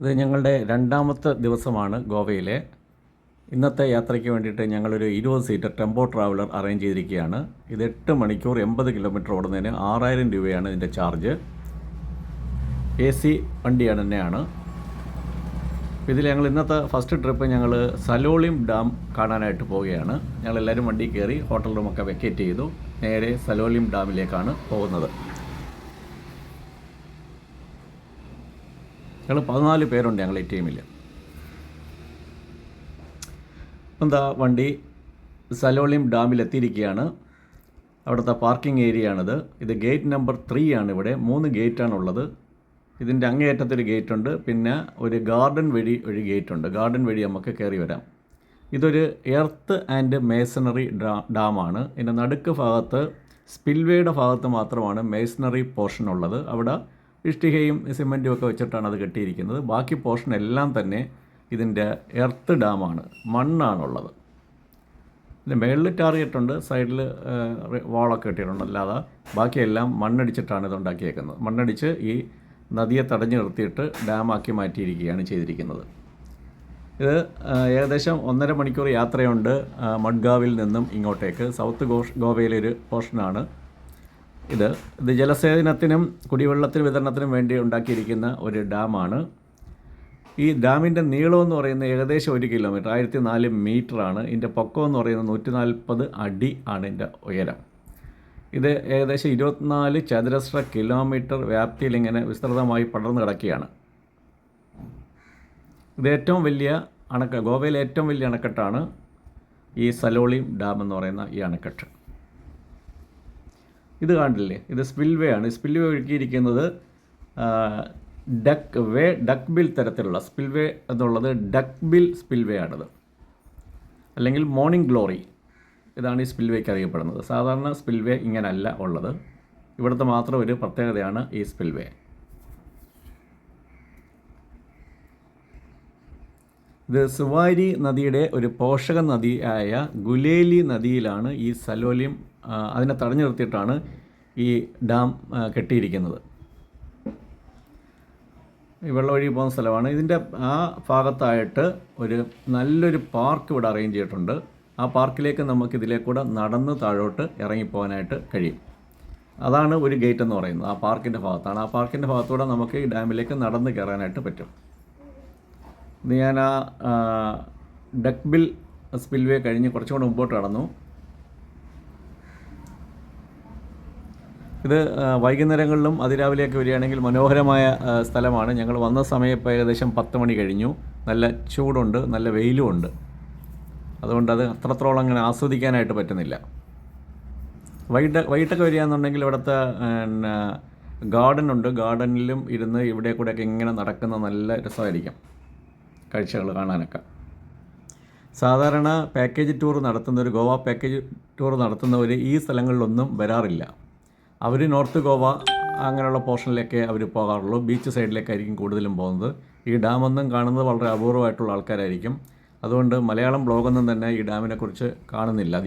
ഇത് ഞങ്ങളുടെ രണ്ടാമത്തെ ദിവസമാണ് ഗോവയിലെ. ഇന്നത്തെ യാത്രയ്ക്ക് വേണ്ടിയിട്ട് ഞങ്ങളൊരു ഇരുപത് സീറ്റർ ടെമ്പോ ട്രാവലർ അറേഞ്ച് ചെയ്തിരിക്കുകയാണ്. ഇത് എട്ട് മണിക്കൂർ എൺപത് കിലോമീറ്റർ ഓടുന്നതിന് ആറായിരം രൂപയാണ് ഇതിന്റെ ചാർജ്. എ സി വണ്ടിയാണ് തന്നെയാണ്. ഇതിൽ ഞങ്ങൾ ഇന്നത്തെ ഫസ്റ്റ് ട്രിപ്പ് ഞങ്ങൾ സലോളിം ഡാം കാണാനായിട്ട് പോവുകയാണ്. ഞങ്ങൾ എല്ലാവരും വണ്ടി കയറി ഹോട്ടൽ റൂമൊക്കെ വെക്കേറ്റ് ചെയ്തു. നേരെ സലോളിം ഡാമിലേക്കാണ് പോകുന്നത്. ഞങ്ങൾ പതിനാല് പേരുണ്ട് ഞങ്ങൾ ടീമിൽ എന്താ വണ്ടി സലോളിം ഡാമിൽ എത്തിയിരിക്കുകയാണ്. അവിടുത്തെ പാർക്കിംഗ് ഏരിയ ആണിത് ഇത് ഗേറ്റ് നമ്പർ ത്രീ ആണ് ഇവിടെ. മൂന്ന് ഗേറ്റാണ് ഉള്ളത് ഇതിന്റെ അങ്ങേയറ്റത്തൊരു ഗേറ്റ് ഉണ്ട് പിന്നെ ഒരു ഗാർഡൻ വഴി ഒരു ഗേറ്റ് ഉണ്ട് ഗാർഡൻ വഴി നമുക്ക് കയറി വരാം. ഇതൊരു എർത്ത് ആൻഡ് മേസണറി ഡാ ഡാമാണ്. ഇതിന്റെ നടുക്ക് ഭാഗത്ത് സ്പിൽവേയുടെ ഭാഗത്ത് മാത്രമാണ് മേസണറി പോർഷൻ ഉള്ളത് അവിടെ ഇഷ്ടികയും സിമെന്റും ഒക്കെ വെച്ചിട്ടാണ് അത് കെട്ടിയിരിക്കുന്നത്. ബാക്കി പോർഷൻ എല്ലാം തന്നെ ഇതിന്റെ എർത്ത് ഡാമാണ് മണ്ണാണുള്ളത്. ഇതിന്റെ മേളിൽ ടാർഗറ്റ് ഉണ്ട് സൈഡിൽ വാളൊക്കെ കെട്ടിയിട്ടുണ്ട്. അല്ലാതെ ബാക്കിയെല്ലാം മണ്ണടിച്ചിട്ടാണ് ഇത് ഉണ്ടാക്കിയേക്കുന്നത്. മണ്ണടിച്ച് ഈ നദിയെ തടഞ്ഞു നിർത്തിയിട്ട് ഡാമാക്കി മാറ്റിയിരിക്കുകയാണ് ചെയ്തിരിക്കുന്നത്. ഇത് ഏകദേശം ഒന്നര മണിക്കൂർ യാത്രയുണ്ട് മഡ്ഗാവിൽ നിന്നും ഇങ്ങോട്ടേക്ക്. സൗത്ത് ഗോവയിലൊരു പോർഷനാണ് ഇത് ഇത് ജലസേചനത്തിനും കുടിവെള്ളത്തിന് വിതരണത്തിനും വേണ്ടി ഉണ്ടാക്കിയിരിക്കുന്ന ഒരു ഡാമാണ്. ഈ ഡാമിന്റെ നീളം എന്ന് പറയുന്നത് ഏകദേശം ഒരു കിലോമീറ്റർ ആയിരത്തി നാല് മീറ്ററാണ്. ഇതിന്റെ പൊക്കം എന്ന് പറയുന്നത് നൂറ്റി നാൽപ്പത് അടി ആണ് ഇതിന്റെ ഉയരം. ഇത് ഏകദേശം ഇരുപത്തിനാല് ചതുരശ്ര കിലോമീറ്റർ വ്യാപ്തിയിൽ ഇങ്ങനെ വിസ്തൃതമായി പടർന്നു കിടക്കുകയാണ്. ഇത് ഏറ്റവും വലിയ അണക്ക ഗോവയിലെ ഏറ്റവും വലിയ അണക്കെട്ടാണ് ഈ സലോളി ഡാം എന്ന് പറയുന്ന ഈ അണക്കെട്ട്. ഇത് കണ്ടില്ലേ? ഇത് സ്പിൽവേ ആണ്. സ്പിൽവേ ഒഴുക്കിയിരിക്കുന്നത് ഡക്ക് വേ ഡക്ക് ബിൽ തരത്തിലുള്ള സ്പിൽവേ എന്നുള്ളത് ഡക്ക് ബിൽ സ്പിൽവേ ആണത്. അല്ലെങ്കിൽ മോർണിംഗ് ഗ്ലോറി ഇതാണ് ഈ സ്പിൽവേക്ക് അറിയപ്പെടുന്നത്. സാധാരണ സ്പിൽവേ ഇങ്ങനല്ല ഉള്ളത്. ഇവിടുത്തെ മാത്രം ഒരു പ്രത്യേകതയാണ് ഈ സ്പിൽവേ ഇത് സുവാരി നദിയുടെ ഒരു പോഷക നദിയായ ഗുലേലി നദിയിലാണ് ഈ സലോലിയം അതിനെ തടഞ്ഞു നിർത്തിയിട്ടാണ് ഈ ഡാം കെട്ടിയിരിക്കുന്നത്. ഈ വെള്ളം ഒഴുകി പോകുന്ന സ്ഥലമാണ്. ഇതിന്റെ ആ ഭാഗത്തായിട്ട് ഒരു നല്ലൊരു പാർക്ക് ഇവിടെ അറേഞ്ച് ചെയ്തിട്ടുണ്ട്. ആ പാർക്കിലേക്ക് നമുക്ക് ഇതിലേക്കൂടെ നടന്ന് താഴോട്ട് ഇറങ്ങിപ്പോകാനായിട്ട് കഴിയും. അതാണ് ഒരു ഗേറ്റ് എന്ന് പറയുന്നത്. ആ പാർക്കിന്റെ ഭാഗത്താണ്. ആ പാർക്കിന്റെ ഭാഗത്തൂടെ നമുക്ക് ഈ ഡാമിലേക്ക് നടന്ന് കയറാനായിട്ട് പറ്റും. ഞാൻ ആ ഡക്ബിൽ സ്പിൽവേ കഴിഞ്ഞ് കുറച്ചും കൂടെ മുമ്പോട്ട് കടന്നു ഇത് വൈകുന്നേരങ്ങളിലും അതിരാവിലെയൊക്കെ വരികയാണെങ്കിൽ മനോഹരമായ സ്ഥലമാണ്. ഞങ്ങൾ വന്ന സമയം ഇപ്പോൾ ഏകദേശം പത്ത് മണി കഴിഞ്ഞു. നല്ല ചൂടുണ്ട് നല്ല വെയിലും ഉണ്ട്. അതുകൊണ്ട് അത് അത്രത്തോളം അങ്ങനെ ആസ്വദിക്കാനായിട്ട് പറ്റുന്നില്ല. വൈകിട്ട് വൈകിട്ടൊക്കെ വരികയാണെന്നുണ്ടെങ്കിൽ ഇവിടുത്തെ ഗാർഡൻ ഉണ്ട്. ഗാർഡനിലും ഇരുന്ന് ഇവിടെ കൂടെയൊക്കെ ഇങ്ങനെ നടക്കുന്ന നല്ല രസമായിരിക്കും. കാഴ്ചകൾ കാണാനൊക്കെ. സാധാരണ പാക്കേജ് ടൂർ നടത്തുന്ന ഒരു ഗോവ പാക്കേജ് ടൂർ നടത്തുന്നവർ ഈ സ്ഥലങ്ങളിലൊന്നും വരാറില്ല. അവർ നോർത്ത് ഗോവ അങ്ങനെയുള്ള പോർഷനിലൊക്കെ അവർ പോകാറുള്ളൂ. ബീച്ച് സൈഡിലേക്കായിരിക്കും കൂടുതലും പോകുന്നത്. ഈ ഡാമൊന്നും കാണുന്നത് വളരെ അപൂർവമായിട്ടുള്ള ആൾക്കാരായിരിക്കും. അതുകൊണ്ട് മലയാളം ബ്ലോഗൊന്നും തന്നെ ഈ ഡാമിനെക്കുറിച്ച് കാണുന്നില്ല.